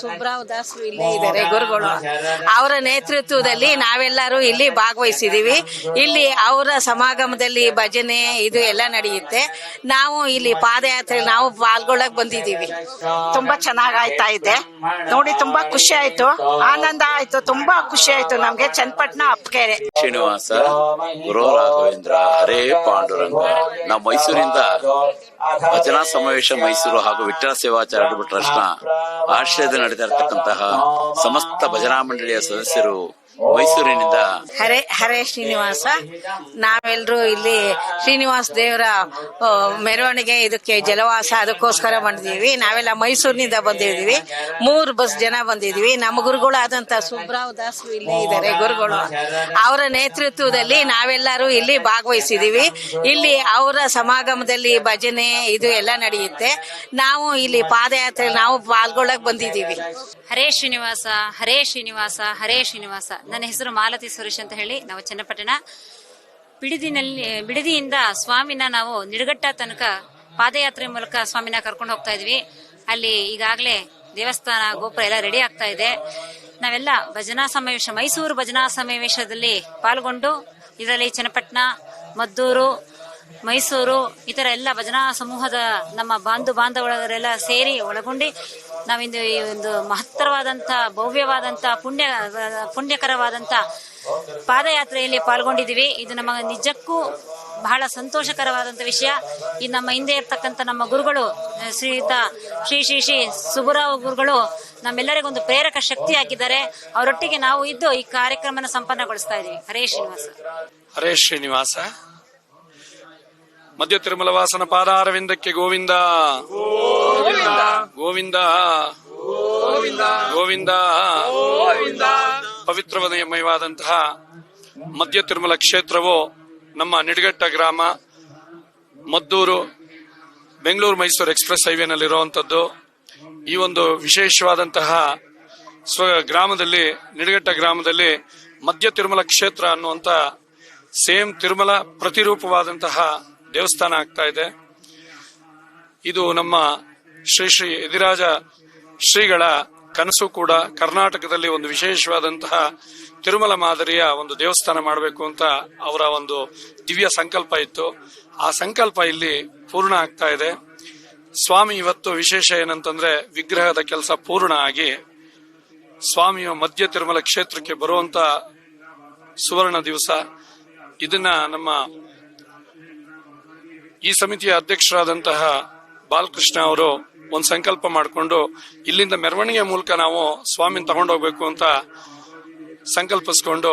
ಸುಬ್ರಾವ್ ದಾಸರು ಇಲ್ಲಿ ಇದ್ದಾರೆ ಗುರುಗಳು. ಅವರ ನೇತೃತ್ವದಲ್ಲಿ ನಾವೆಲ್ಲರೂ ಇಲ್ಲಿ ಭಾಗವಹಿಸಿದೀವಿ. ಇಲ್ಲಿ ಅವರ ಸಮಾಗಮದಲ್ಲಿ ಭಜನೆ ಇದು ಎಲ್ಲ ನಡೆಯುತ್ತೆ. ನಾವು ಇಲ್ಲಿ ಪಾದಯಾತ್ರೆ ನಾವು ಪಾಲ್ಗೊಳ್ಳಕ್ ಬಂದಿದ್ದೀವಿ. ತುಂಬಾ ಚೆನ್ನಾಗ್ ಆಯ್ತಾ ಇದೆ. ನೋಡಿ ತುಂಬಾ ಖುಷಿ ಆಯ್ತು. ಆನಂದ ಆಯ್ತು. ತುಂಬಾ ಖುಷಿ ಆಯ್ತು ನಮ್ಗೆ ಚನ್ನಪಟ್ಟಣ ಅಪ್ಕೆರೆ ಶ್ರೀನಿವಾಸ ಗುರು ರಾಘವೇಂದ್ರ ಹರೇ ಪಾಂಡುರಂಗ. ನಾವು ಮೈಸೂರಿಂದ ಭಜನಾ ಸಮಾವೇಶ ಮೈಸೂರು ಹಾಗೂ ವಿಠಲ ಸೇವಾ ಚಾರಿಟಬಲ್ ಆಶ್ರಯದಲ್ಲಿ ನಡೆದಿರತಕ್ಕಂತಹ ಸಮಸ್ತ ಭಜನಾ ಮಂಡಳಿಯ ಸದಸ್ಯರು ಮೈಸೂರಿನಿಂದ. ಹರೇ ಹರೇ ಶ್ರೀನಿವಾಸ. ನಾವೆಲ್ಲರೂ ಇಲ್ಲಿ ಶ್ರೀನಿವಾಸ ದೇವರ ಮೆರವಣಿಗೆ ಇದಕ್ಕೆ ಜಲವಾಸ ಅದಕ್ಕೋಸ್ಕರ ಬಂದಿದ್ದೀವಿ. ನಾವೆಲ್ಲ ಮೈಸೂರಿನಿಂದ ಬಂದಿದ್ದೀವಿ. ಮೂರು ಬಸ್ ಜನ ಬಂದಿದ್ದೀವಿ. ನಮ್ಮ ಗುರುಗಳಾದಂತ ಸುಬ್ರಾವ್ ದಾಸ್ ಇಲ್ಲಿ ಇದ್ದಾರೆ ಗುರುಗಳು. ಅವರ ನೇತೃತ್ವದಲ್ಲಿ ನಾವೆಲ್ಲರೂ ಇಲ್ಲಿ ಭಾಗವಹಿಸಿದೀವಿ ಇಲ್ಲಿ ಅವರ ಸಮಾಗಮದಲ್ಲಿ ಭಜನೆ ಇದು ಎಲ್ಲ ನಡೆಯುತ್ತೆ. ನಾವು ಇಲ್ಲಿ ಪಾದಯಾತ್ರೆ ನಾವು ಪಾಲ್ಗೊಳ್ಳಕ್ ಬಂದಿದ್ದೀವಿ. ಹರೇ ಶ್ರೀನಿವಾಸ ಹರೇ ಶ್ರೀನಿವಾಸ ಹರೇ ಶ್ರೀನಿವಾಸ. ನನ್ನ ಹೆಸರು ಮಾಲತಿ ಸುರೇಶ್ ಅಂತ ಹೇಳಿ. ನಾವು ಚನ್ನಪಟ್ಟಣ ಬಿಡದಿನಲ್ಲಿ, ಬಿಡದಿಯಿಂದ ಸ್ವಾಮಿನ ನಾವು ನಿಡಗಟ್ಟ ತನಕ ಪಾದಯಾತ್ರೆ ಮೂಲಕ ಸ್ವಾಮಿನ ಕರ್ಕೊಂಡು ಹೋಗ್ತಾ ಇದ್ವಿ. ಅಲ್ಲಿ ಈಗಾಗಲೇ ದೇವಸ್ಥಾನ, ಗೋಪುರ ಎಲ್ಲ ರೆಡಿ ಆಗ್ತಾ ಇದೆ. ನಾವೆಲ್ಲ ಭಜನಾ ಸಮಾವೇಶ, ಮೈಸೂರು ಭಜನಾ ಸಮಾವೇಶದಲ್ಲಿ ಪಾಲ್ಗೊಂಡು, ಇದರಲ್ಲಿ ಚನ್ನಪಟ್ಟಣ, ಮದ್ದೂರು, ಮೈಸೂರು, ಈ ತರ ಎಲ್ಲ ಭಜನಾ ಸಮೂಹದ ನಮ್ಮ ಬಾಂಧು, ಬಾಂಧವರೆಲ್ಲ ಸೇರಿ ಒಳಗೊಂಡು ನಾವಿಂದು ಈ ಒಂದು ಮಹತ್ತರವಾದಂತಹ ಭವ್ಯವಾದಂತಹ ಪುಣ್ಯ ಪುಣ್ಯಕರವಾದಂತಹ ಪಾದಯಾತ್ರೆಯಲ್ಲಿ ಪಾಲ್ಗೊಂಡಿದ್ದೀವಿ. ಇದು ನಮ್ಮ ನಿಜಕ್ಕೂ ಬಹಳ ಸಂತೋಷಕರವಾದಂತ ವಿಷಯ. ಈ ನಮ್ಮ ಹಿಂದೆ ಇರ್ತಕ್ಕಂಥ ನಮ್ಮ ಗುರುಗಳು ಶ್ರೀಯುತ ಶ್ರೀ ಶ್ರೀ ಶ್ರೀ ಸುಬುರಾವ್ ಗುರುಗಳು ನಮ್ಮೆಲ್ಲರಿಗೊಂದು ಪ್ರೇರಕ ಶಕ್ತಿ ಹಾಕಿದ್ದಾರೆ ಅವರೊಟ್ಟಿಗೆ ನಾವು ಇದ್ದು ಈ ಕಾರ್ಯಕ್ರಮನ ಸಂಪನ್ನಗೊಳಿಸ್ತಾ ಇದ್ದೀವಿ. ಹರೇ ಶ್ರೀನಿವಾಸ. ಹರೇ ಶ್ರೀನಿವಾಸ. ಮಧ್ಯ ತಿರುಮಲ ವಾಸನ ಪಾದಾರವಿಂದಕ್ಕೆ ಗೋವಿಂದ. ಗೋವಿಂದ. ಗೋವಿಂದ. ಗೋವಿಂದ. ಪವಿತ್ರಮಯವಾದಂತಹ ಮಧ್ಯ ತಿರುಮಲ ಕ್ಷೇತ್ರವು ನಮ್ಮ ನಿಡಗಟ್ಟ ಗ್ರಾಮ ಮದ್ದೂರು ಬೆಂಗಳೂರು ಮೈಸೂರು ಎಕ್ಸ್ಪ್ರೆಸ್ ಹೈವೇನಲ್ಲಿರುವಂಥದ್ದು ಈ ಒಂದು ವಿಶೇಷವಾದಂತಹ ಸ್ವ ಗ್ರಾಮದಲ್ಲಿ ನಿಡಗಟ್ಟ ಗ್ರಾಮದಲ್ಲಿ ಮಧ್ಯ ತಿರುಮಲ ಕ್ಷೇತ್ರ ಅನ್ನುವಂತ ಸೇಮ್ ತಿರುಮಲ ಪ್ರತಿರೂಪವಾದಂತಹ ದೇವಸ್ಥಾನ ಆಗ್ತಾ ಇದೆ. ಇದು ನಮ್ಮ ಶ್ರೀ ಶ್ರೀ ಯದಿರಾಜ ಶ್ರೀಗಳ ಕನಸು ಕೂಡ ಕರ್ನಾಟಕದಲ್ಲಿ ಒಂದು ವಿಶೇಷವಾದಂತಹ ತಿರುಮಲ ಮಾದರಿಯ ಒಂದು ದೇವಸ್ಥಾನ ಮಾಡಬೇಕು ಅಂತ ಅವರ ಒಂದು ದಿವ್ಯ ಸಂಕಲ್ಪ ಇತ್ತು. ಆ ಸಂಕಲ್ಪ ಇಲ್ಲಿ ಪೂರ್ಣ ಆಗ್ತಾ ಇದೆ. ಸ್ವಾಮಿ ಇವತ್ತು ವಿಶೇಷ ಏನಂತಂದ್ರೆ ವಿಗ್ರಹದ ಕೆಲಸ ಪೂರ್ಣ ಆಗಿ ಸ್ವಾಮಿಯ ಮಧ್ಯ ತಿರುಮಲ ಕ್ಷೇತ್ರಕ್ಕೆ ಬರುವಂತ ಸುವರ್ಣ ದಿವಸ. ಇದನ್ನ ನಮ್ಮ ಈ ಸಮಿತಿಯ ಅಧ್ಯಕ್ಷರಾದಂತಹ ಬಾಲಕೃಷ್ಣ ಅವರು ಒಂದು ಸಂಕಲ್ಪ ಮಾಡಿಕೊಂಡು ಇಲ್ಲಿಂದ ಮೆರವಣಿಗೆ ಮೂಲಕ ನಾವು ಸ್ವಾಮಿನ ತಗೊಂಡೋಗ್ಬೇಕು ಅಂತ ಸಂಕಲ್ಪಿಸ್ಕೊಂಡು